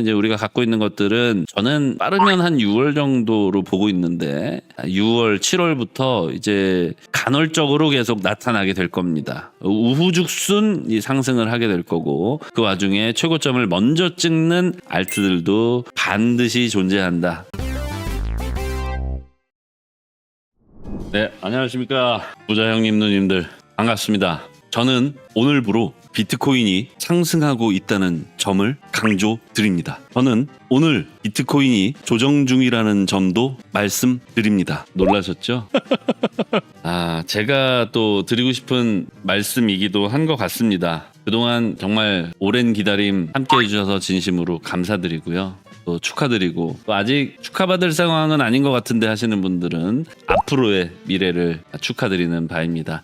이제 우리가 갖고 있는 것들은 저는 빠르면 한 6월 정도로 보고 있는데 6월, 7월부터 이제 간헐적으로 계속 나타나게 될 겁니다. 우후죽순 이 상승을 하게 될 거고 그 와중에 최고점을 먼저 찍는 알트들도 반드시 존재한다. 네, 안녕하십니까. 부자 형님, 누님들. 반갑습니다. 저는 오늘부로 비트코인이 상승하고 있다는 점을 강조드립니다. 저는 오늘 비트코인이 조정 중이라는 점도 말씀드립니다. 놀라셨죠? 아, 제가 또 드리고 싶은 말씀이기도 한 것 같습니다. 그동안 정말 오랜 기다림 함께 해주셔서 진심으로 감사드리고요. 또 축하드리고 또 아직 축하받을 상황은 아닌 것 같은데 하시는 분들은 앞으로의 미래를 축하드리는 바입니다.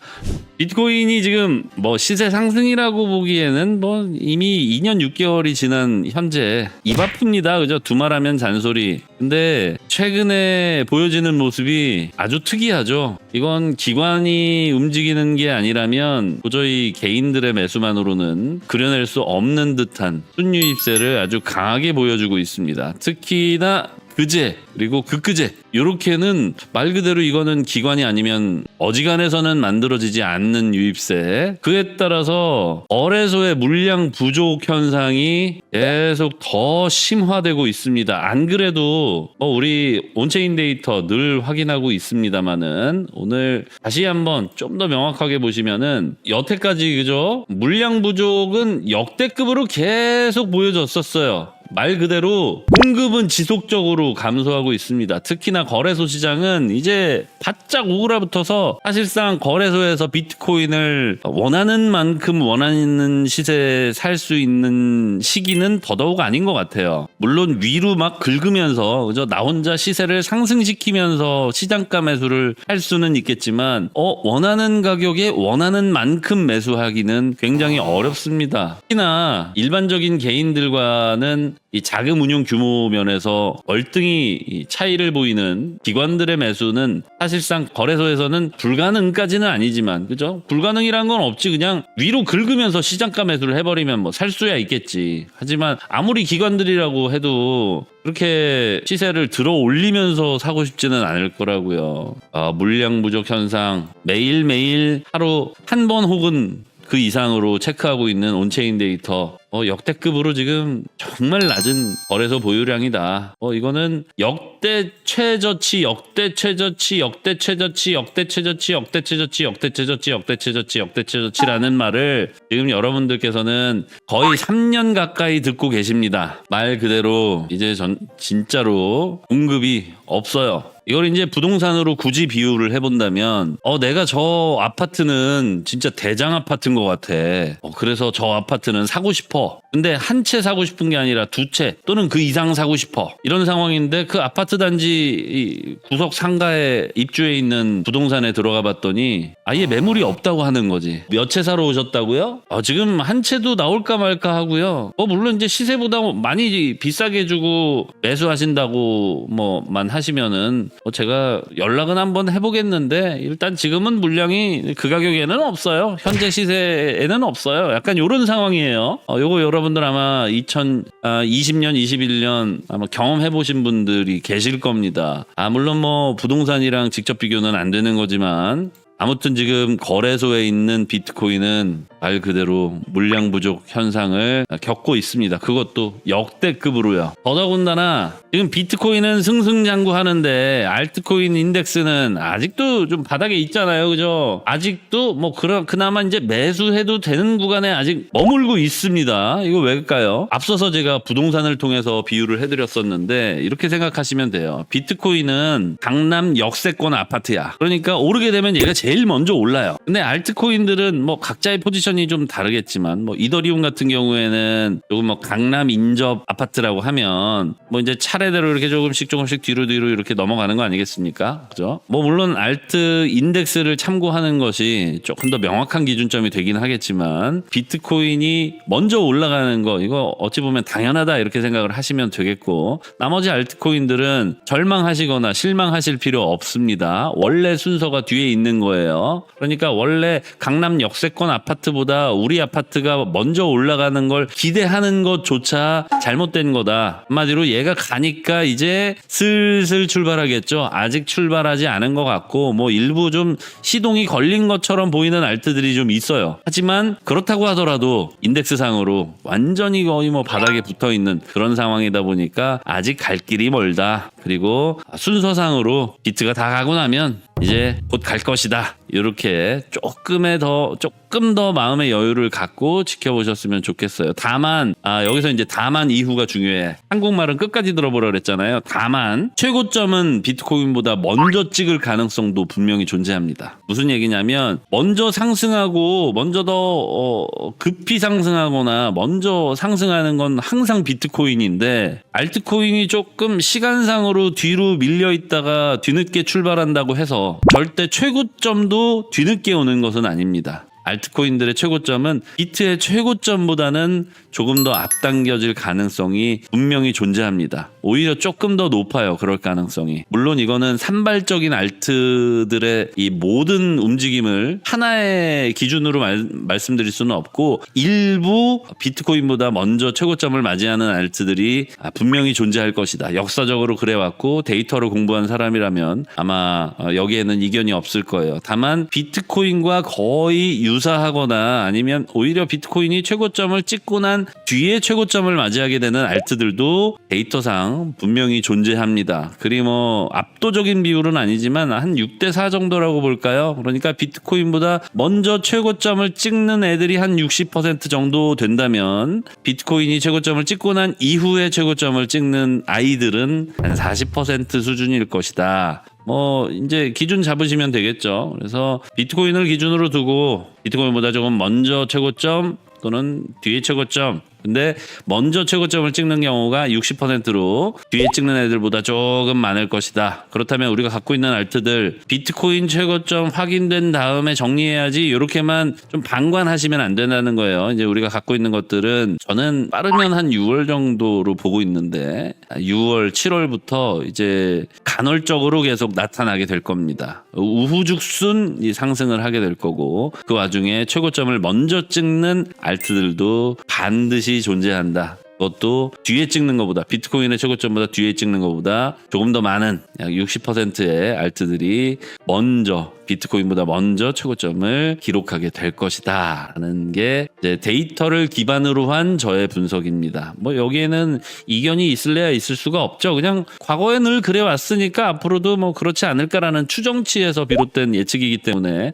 비트코인이 지금 뭐 시세 상승이라고 보기에는 뭐 이미 2년 6개월이 지난 현재 입 아픕니다. 그죠? 두말하면 잔소리. 근데 최근에 보여지는 모습이 아주 특이하죠. 이건 기관이 움직이는 게 아니라면 도저히 개인들의 매수만으로는 그려낼 수 없는 듯한 순유입세를 아주 강하게 보여주고 있습니다. 특히나 그제 그리고 그그제. 요렇게는 말 그대로 이거는 기관이 아니면 어지간해서는 만들어지지 않는 유입세. 그에 따라서 거래소의 물량 부족 현상이 계속 더 심화되고 있습니다. 안 그래도 뭐 우리 온체인 데이터 늘 확인하고 있습니다만은 오늘 다시 한번 좀 더 명확하게 보시면은 여태까지 그죠 물량 부족은 역대급으로 계속 보여졌었어요 말 그대로 공급은 지속적으로 감소하고 있습니다. 특히나 거래소 시장은 이제 바짝 오그라붙어서 사실상 거래소에서 비트코인을 원하는 만큼 원하는 시세에 살 수 있는 시기는 더더욱 아닌 것 같아요. 물론 위로 막 긁으면서 그죠 나 혼자 시세를 상승시키면서 시장가 매수를 할 수는 있겠지만 어 원하는 가격에 원하는 만큼 매수하기는 굉장히 어렵습니다. 특히나 일반적인 개인들과는 이 자금 운용 규모 면에서 월등히 이 차이를 보이는 기관들의 매수는 사실상 거래소에서는 불가능까지는 아니지만 그죠? 불가능이란 건 없지 그냥 위로 긁으면서 시장가 매수를 해버리면 뭐 살 수야 있겠지. 하지만 아무리 기관들이라고 해도 그렇게 시세를 들어 올리면서 사고 싶지는 않을 거라고요. 아, 물량 부족 현상 매일매일 하루 한 번 혹은 그 이상으로 체크하고 있는 온체인 데이터 어, 역대급으로 지금 정말 낮은 거래소 보유량이다. 어, 이거는 역대 최저치, 역대 최저치, 역대 최저치, 역대 최저치, 역대 최저치, 역대 최저치, 역대 최저치, 역대 최저치라는 말을 지금 여러분들께서는 거의 3년 가까이 듣고 계십니다. 말 그대로 이제 전 진짜로 공급이 없어요. 이걸 이제 부동산으로 굳이 비유를 해본다면, 어, 내가 저 아파트는 진짜 대장 아파트인 것 같아. 어, 그래서 저 아파트는 사고 싶어. 근데 한 채 사고 싶은 게 아니라 두 채 또는 그 이상 사고 싶어. 이런 상황인데 그 아파트 단지 이 구석 상가에 입주해 있는 부동산에 들어가 봤더니 아예 매물이 없다고 하는 거지. 몇 채 사러 오셨다고요? 어, 지금 한 채도 나올까 말까 하고요. 어, 물론 이제 시세보다 많이 비싸게 주고 매수하신다고 뭐만 하시면은 어, 제가 연락은 한번 해보겠는데 일단 지금은 물량이 그 가격에는 없어요. 현재 시세에는 없어요. 약간 이런 상황이에요. 어, 요거 여러분들 아마 2020년, 21년 아마 경험해 보신 분들이 계실 겁니다. 아 물론 뭐 부동산이랑 직접 비교는 안 되는 거지만 아무튼 지금 거래소에 있는 비트코인은 말 그대로 물량 부족 현상을 겪고 있습니다. 그것도 역대급으로요. 더더군다나 지금 비트코인은 승승장구하는데 알트코인 인덱스는 아직도 좀 바닥에 있잖아요. 그죠? 아직도 뭐 그러, 그나마 이제 매수해도 되는 구간에 아직 머물고 있습니다. 이거 왜일까요? 앞서서 제가 부동산을 통해서 비유를 해 드렸었는데 이렇게 생각하시면 돼요. 비트코인은 강남 역세권 아파트야. 그러니까 오르게 되면 얘가 제일 먼저 올라요. 근데 알트코인들은 뭐 각자의 포지션이 좀 다르겠지만 뭐 이더리움 같은 경우에는 조금 뭐 강남 인접 아파트라고 하면 뭐 이제 차례대로 이렇게 조금씩 조금씩 뒤로 뒤로 이렇게 넘어가는 거 아니겠습니까? 그죠? 뭐 물론 알트 인덱스를 참고하는 것이 조금 더 명확한 기준점이 되긴 하겠지만 비트코인이 먼저 올라가는 거 이거 어찌 보면 당연하다 이렇게 생각을 하시면 되겠고 나머지 알트코인들은 절망하시거나 실망하실 필요 없습니다. 원래 순서가 뒤에 있는 거예요. 거예요. 그러니까 원래 강남 역세권 아파트보다 우리 아파트가 먼저 올라가는 걸 기대하는 것조차 잘못된 거다. 한마디로 얘가 가니까 이제 슬슬 출발하겠죠. 아직 출발하지 않은 것 같고 뭐 일부 좀 시동이 걸린 것처럼 보이는 알트들이 좀 있어요. 하지만 그렇다고 하더라도 인덱스상으로 완전히 거의 뭐 바닥에 붙어 있는 그런 상황이다 보니까 아직 갈 길이 멀다. 그리고 순서상으로 비트가 다 가고 나면 이제 곧 갈 것이다. 이렇게 조금의 더 조금 더 마음의 여유를 갖고 지켜보셨으면 좋겠어요. 다만 아 여기서 이제 다만 이후가 중요해. 한국말은 끝까지 들어보라 그랬잖아요. 다만 최고점은 비트코인보다 먼저 찍을 가능성도 분명히 존재합니다. 무슨 얘기냐면 먼저 상승하고 먼저 더 어, 급히 상승하거나 먼저 상승하는 건 항상 비트코인인데 알트코인이 조금 시간상으로 뒤로 밀려 있다가 뒤늦게 출발한다고 해서 절대 최고점 도 뒤늦게 오는 것은 아닙니다. 알트코인들의 최고점은 비트의 최고점보다는 조금 더 앞당겨질 가능성이 분명히 존재합니다. 오히려 조금 더 높아요. 그럴 가능성이. 물론 이거는 산발적인 알트들의 이 모든 움직임을 하나의 기준으로 말, 말씀드릴 수는 없고 일부 비트코인보다 먼저 최고점을 맞이하는 알트들이 아, 분명히 존재할 것이다. 역사적으로 그래왔고 데이터를 공부한 사람이라면 아마 어, 여기에는 이견이 없을 거예요. 다만 비트코인과 거의 유 사하거나 아니면 오히려 비트코인이 최고점을 찍고 난 뒤에 최고점을 맞이하게 되는 알트들도 데이터상 분명히 존재합니다. 그리 뭐 압도적인 비율은 아니지만 한 6대 4 정도라고 볼까요? 그러니까 비트코인보다 먼저 최고점을 찍는 애들이 한 60% 정도 된다면 비트코인이 최고점을 찍고 난 이후에 최고점을 찍는 아이들은 한 40% 수준일 것이다. 뭐 이제 기준 잡으시면 되겠죠. 그래서 비트코인을 기준으로 두고 비트코인보다 조금 먼저 최고점 또는 뒤에 최고점 근데 먼저 최고점을 찍는 경우가 60%로 뒤에 찍는 애들보다 조금 많을 것이다. 그렇다면 우리가 갖고 있는 알트들 비트코인 최고점 확인된 다음에 정리해야지 이렇게만 좀 방관하시면 안 된다는 거예요. 이제 우리가 갖고 있는 것들은 저는 빠르면 한 6월 정도로 보고 있는데 6월, 7월부터 이제 간헐적으로 계속 나타나게 될 겁니다. 우후죽순 이 상승을 하게 될 거고 그 와중에 최고점을 먼저 찍는 알트들도 반드시 존재한다. 그것도 뒤에 찍는 것보다 비트코인의 최고점보다 뒤에 찍는 것보다 조금 더 많은 약 60%의 알트들이 먼저 비트코인보다 먼저 최고점을 기록하게 될 것이다 라는 게 이제 데이터를 기반으로 한 저의 분석입니다. 뭐 여기에는 이견이 있을래야 있을 수가 없죠. 그냥 과거에 늘 그래 왔으니까 앞으로도 뭐 그렇지 않을까라는 추정치에서 비롯된 예측이기 때문에